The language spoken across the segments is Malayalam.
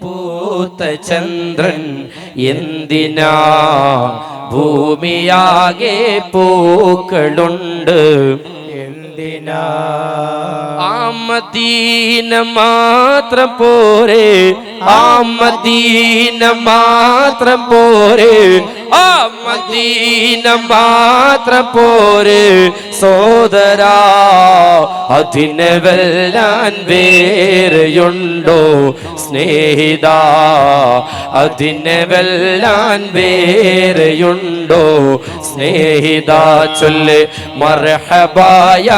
പൂത്ത ചന്ദ്രൻ എന്തിനാ ഭൂമിയാകെ പൂക്കളുണ്ട്? എന്തിനാ? ആമദീന മദീന മാത്രം പോരെ ആമദീന മദീന മാത്രം പോരെ മദീന മാത്ര പോര് സോദരാ. അതിന് വെല്ലാൻ വേറെയുണ്ടോ സ്നേഹിത? അതിന് വെല്ലാൻ വേറെയുണ്ടോ സ്നേഹിത ചൊല്ല് മർഹബായ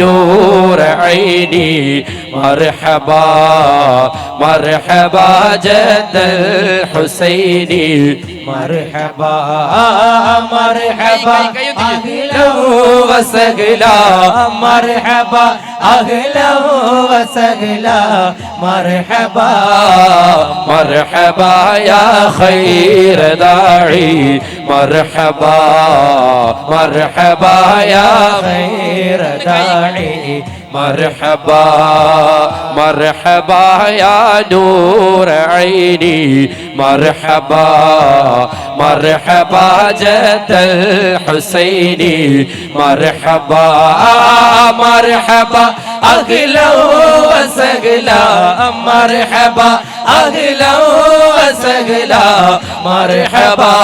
നൂറൈനി മർഹബ മർഹബ ജദൽ ഹുസൈനി മർഹബ മർഹബ അഹ്ലൗ വസഹ്ല മർഹബ അഹ്ലൗ വസഹ്ല മർഹബ മർഹബ യാ ഖൈറ ദാഇ مرحبا مرحبا يا خير داعي مرحبا مرحبا يا نور عيني مرحبا مرحبا جد الحسيني مرحبا مرحبا أغلى وسغلى مرحبا أغلى وسغلى مرحبا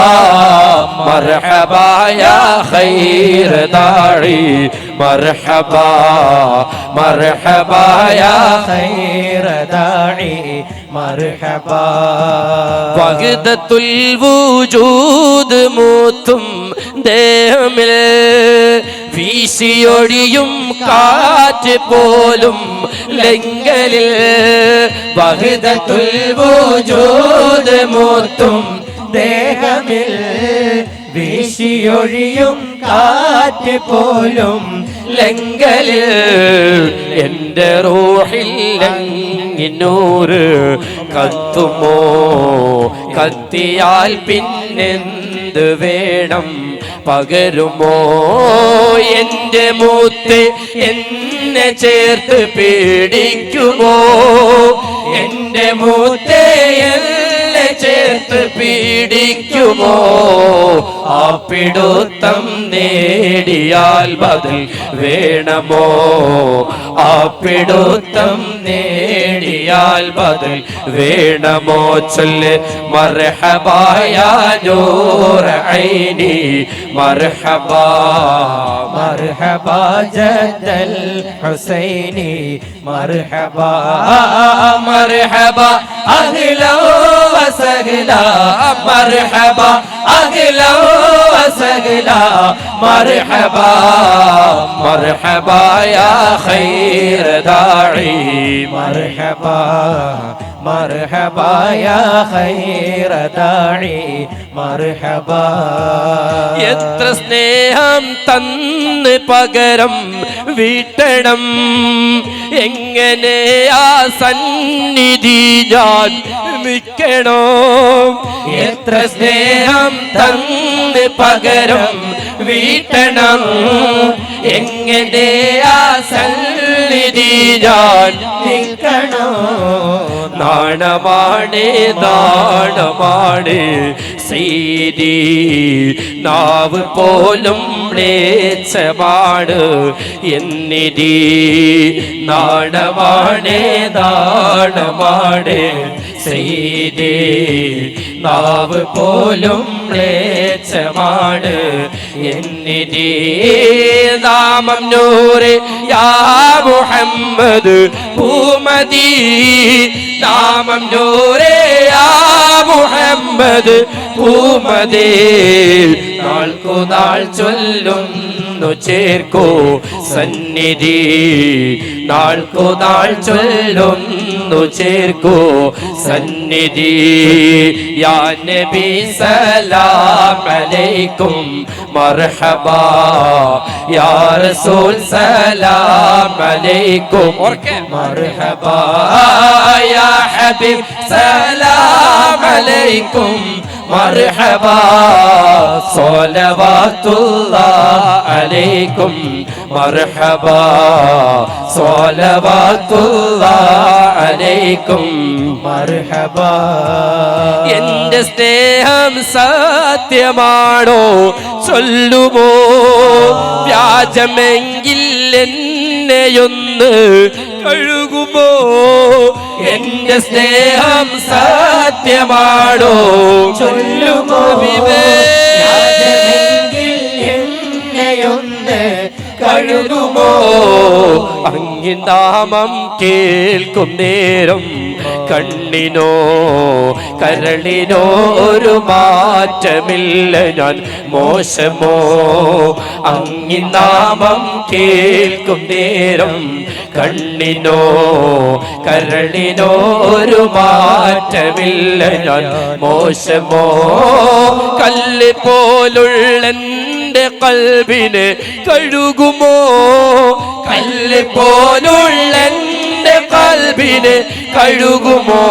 مرحبا يا خير داعي مرحبا مرحبا يا خير داعي مرحبا വഹദത്തുൽ വൂജൂദ് മൂത്തും ദേഹമിൽ വീശിയൊഴിയും കാറ്റ് പോലും ലങ്കലിൽ വഹദത്തുൽ വൂജൂദ് ദേഹമിൽ വീശിയൊഴിയും കാറ്റ് പോലും ലങ്കലിൽ എന്റെ റൂഹിൽ ലങ്ങിനൂറ് കത്തുമോ കത്തിയാൽ പിന്നെന്ത് വേണം? പകരുമോ? എന്റെ മൂത്ത് എന്നെ ചേർത്ത് പീഡിക്കുമോ? എന്റെ മൂത്ത് എന്നെ ചേർത്ത് പീഡിക്കുമോ? ആ പിടുത്തം നേടിയാൽ ബദൽ വേണമോ? മാപ്പിടോത്തം നേടിയാൽ ബദൽ വേണമോ ചൊല്ല്. മർഹബായ നൂറൈനി മർഹബ മർഹബ ജദൽ ഹുസൈനി. മർഹബ മർഹബ അഹ്ലോ وسهلا مرحبا. أهلا وسهلا مرحبا. مرحبا يا خير داعي. مرحبا. مرحبا يا خير داعي مرحبا എത്ര സ്നേഹം തന്ന് പകരം വീട്ടണം എങ്ങനെ ആ സന്നിധി ഞാൻ നിൽക്കണോ എത്ര സ്നേഹം തന്ന് പകരം വീട്ടണം എങ്ങനെ ആ സന്നിധി ഞാൻ നിൽക്കണോ? നാണമാണ് നാണമാണ് സീതി. നാവ് പോലും മ്ലേച്ഛമാണ്. എന്നിതി നാണമാണ് നാണമാണ് സീതി നാവ് പോലും മ്ലേച്ഛമാണ്. എന്നിതി നാമം നൂറ് യാ മുഹമ്മദ് ഭൂമതി. നാമം നൂറ് യാ മുഹമ്മദ് ഭൂമതി. നാൾക്കു നാൾ ചൊല്ലുന്നു ചേർക്കോ സന്നിധി. നാൾക്കു നാൾ ചൊല്ലുന്നു ചേർക്കൂ. സന്നിധി യാ നബി സലാം അലൈക്കും. മർഹബ യാ റസൂൽ സലാം അലൈക്കും. മർഹബ യാ ഹബീബ് സലാം അലൈക്കും. മർഹബാ സ്വലവാത്തുല്ലാഹ് അലൈക്കും മർഹബാ സ്വലവാത്തുല്ലാഹ് അലൈക്കും മർഹബാ എന്റെ സ്നേഹം സത്യമാണോ ചൊല്ലുമോ? വ്യാജമെങ്കിൽ എന്നെയൊന്ന് കഴുകുമോ? എന്റെ സ്നേഹം സത്യമാണോ? ചൊല്ലുമോ ഹബീബേ. വ്യാജമെങ്കിൽ എന്നെയൊന്ന് കഴുകുമോ? അങ്ങിനാമം കേൾക്കും നേരം കണ്ണിനോ കരളിനോ ഒരു മാറ്റമില്ല ഞാൻ. മോശമോ? അങ്ങിനാമം കേൾക്കും നേരം കണ്ണിനോ കരളിനോ ഒരു മാറ്റമില്ല ഞാൻ. മോശമോ? കല്ല് പോലുള്ളെന്റെ കൽബിനെ കഴുകുമോ? കല്ല് പോലുള്ള എന്റെ കൽബിനെ കഴുകുമോ?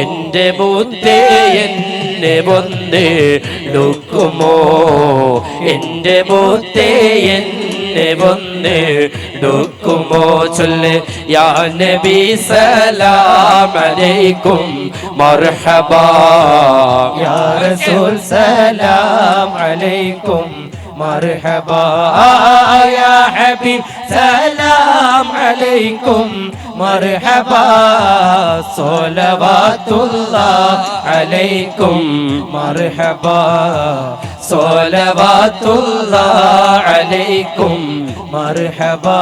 എന്റെ മുത്തേ എന്നെ വന്ന് എടുക്കുമോ എന്റെ മുത്തേ എന്നെ വന്ന് എടുക്കുമോ ചൊല്ല് യാ നബി സലാം അലൈക്കും യാ റസൂൽ സലാം മർഹബാ യാ ഹബീബ് സലാം അലൈക്കും മർഹബാ സ്വലവാത്തുല്ലാഹ് അലൈക്കും മർഹബാ സ്വലവാത്തുല്ലാഹ് അലൈക്കും മർഹബാ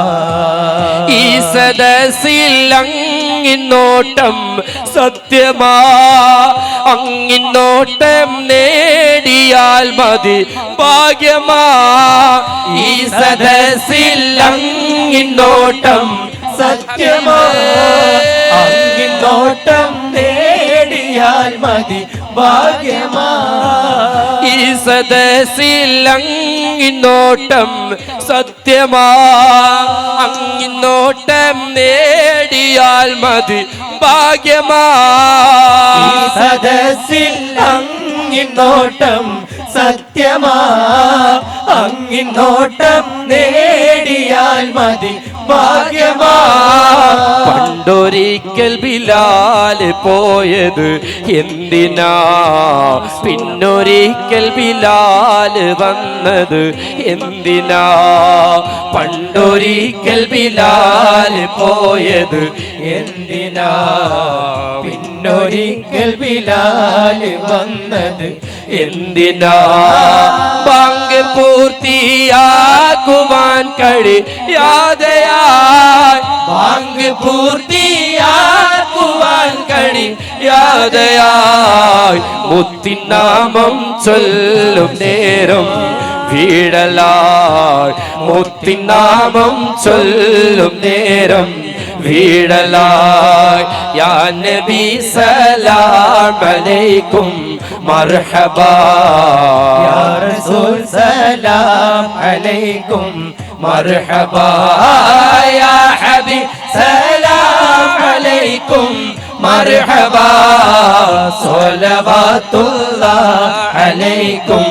ഈ സദസ്സിൽ അങ്ങിന്നോട്ടം സത്യമാ. അങ്ങിന്നോട്ടം നേടിയാൽ മതി ഭാഗ്യമാ. ഈ സദസ്സിൽ അങ്ങിന്നോട്ടം സത്യമാ. അങ്ങിന്നോട്ടം നേടിയാൽ മതി ഭാഗ്യമാ ഈ സദസ്സിൽ അങ്ങിന്നോട്ടം സത്യമാ. അങ്ങിന്നോട്ടം നേടിയാൽ മതി ഭാഗ്യമാ. സദസ്സിൽ അങ്ങിന്നോട്ടം സത്യമാ. അങ്ങിന്നോട്ടം നേടിയാൽ മതി ഭാഗ്യമാ. പണ്ടൊരിക്കൽ ബിലാൽ പോയത് എന്തിനാ? പിന്നൊരിക്കൽ ബിലാൽ വന്നത് എന്തിനാ? പണ്ടൊരിക്കൽ ബിലാൽ പോയത് എന്തിനാ? പിന്നൊരിക്കൽ ബിലാൽ വന്നത് എന്തിനാ? പങ്ക് പൂർത്തിയാക്കുവാൻ കഴിയാതെയായി. ബാങ്ക് പൂർത്തിയാക്കുവാൻ കഴിയാതെയായി. മുത്തിനാമം ചൊല്ലും നേരം വീഴലായി മുത്തിനാമം ചൊല്ലും നേരം വീഴലായി യാ നബി സലാം അലൈക്കും മർഹബാ. യാ റസൂൽ സലാം അലൈക്കും മർഹബ. യാ ഹബീബ് സലാം അലൈക്കും മർഹബാ സ്വലവാത്തുല്ലാഹ് അലൈക്കും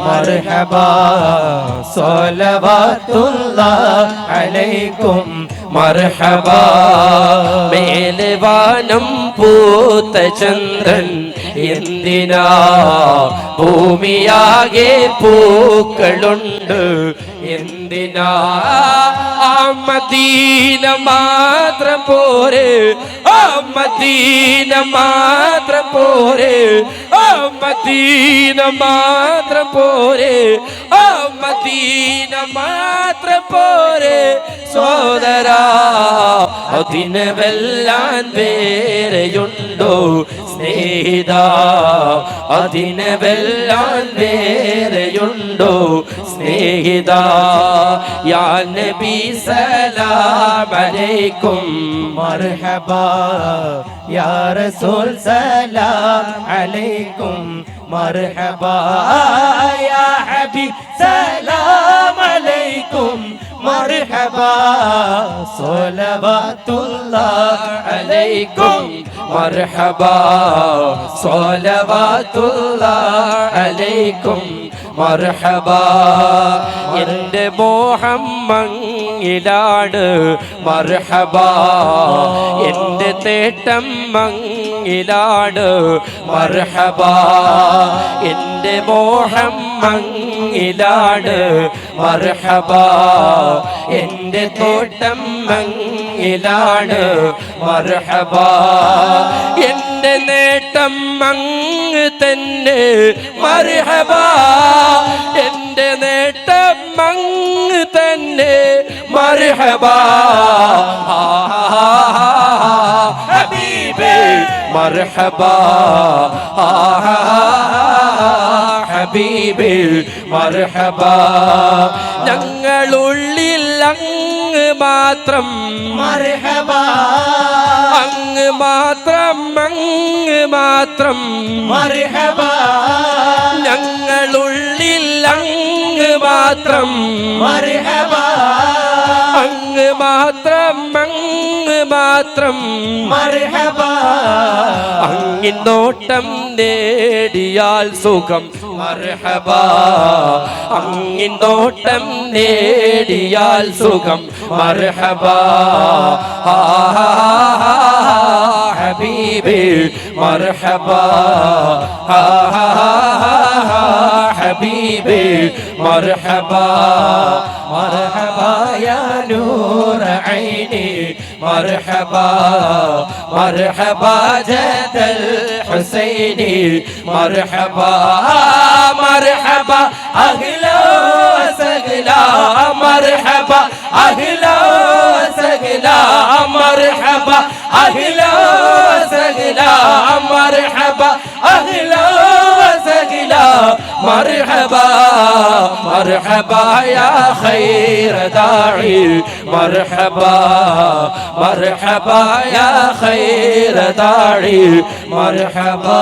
മർഹബാ സ്വലവാത്തുല്ലാഹ് അലൈക്കും മർഹബാ മേലെ വാനം പൂത്ത ചന്ദ്രൻ എന്തിനാ? ഭൂമിയാകെ പൂക്കളുണ്ട്. എന്തിനാ? ആ മദീന മാത്രം പോരെ. ആ മദീന മാത്രം പോരെ. ആ മദീന മാത്രം പോരെ. ആ മദീന മാത്രം പോരെ. സോദരാ അതിന് വെല്ലാൻ വേറെയുണ്ടോ? സ്നേഹിതാ അതിനെ വെല്ലാൻ സ്നേഹിതാ യാ നബി സലാമലൈക്കും മർഹബ യാ റസൂൽ സലാം അലൈക്കും മർഹബ യാ ഹബീബ് സലാം അലൈക്കും مرحبا صلوات الله عليكم مرحبا صلوات الله عليكم മർഹബ എൻ്റെ മോഹം മങ്ങിലാണ് മർഹബ എൻ്റെ തേട്ടം മങ്ങിലാണ് മർഹബ എൻ്റെ മോഹം മങ്ങിലാണ് മർഹബ എന്റെ തോട്ടം മങ്ങിലാണ് മർഹബ എന്റെ നേട്ടം മങ്ങ് തന്നെ. മർഹബ എന്റെ നേട്ടം മങ്ങ് തന്നെ. മർഹബ ഹബീബേ. മർഹബ ഹബീബേ. മർഹബ. ഞങ്ങളുള്ളിൽ അങ്ങ് മാത്രം മർഹബ. അങ്ങ് മാത്രം അങ്ങ് മാത്രം മർഹബ. ഞങ്ങളുള്ളിൽ അങ്ങ് മാത്രം മർഹബ. മാത്രം മർഹബ. അങ്ങിൻ നോട്ടം നേടിയാൽ സുഖം. മർഹബ. അങ്ങിൻ നോട്ടം നേടിയാൽ സുഖം. മർഹബ. ഹബീബേ. മർഹബ. ഹബീബി. മർഹബ. മർഹബ യാ നൂർ ഐനി. مرحبا مرحبا جد الحسين مرحبا مرحبا أهلا وسهلا مرحبا أهلا وسهلا مرحبا أهلا وسهلا مرحبا أهلا مرحبا مرحبا يا خير داعي مرحبا مرحبا يا خير داعي مرحبا مرحبا يا خير خير داعي مرحبا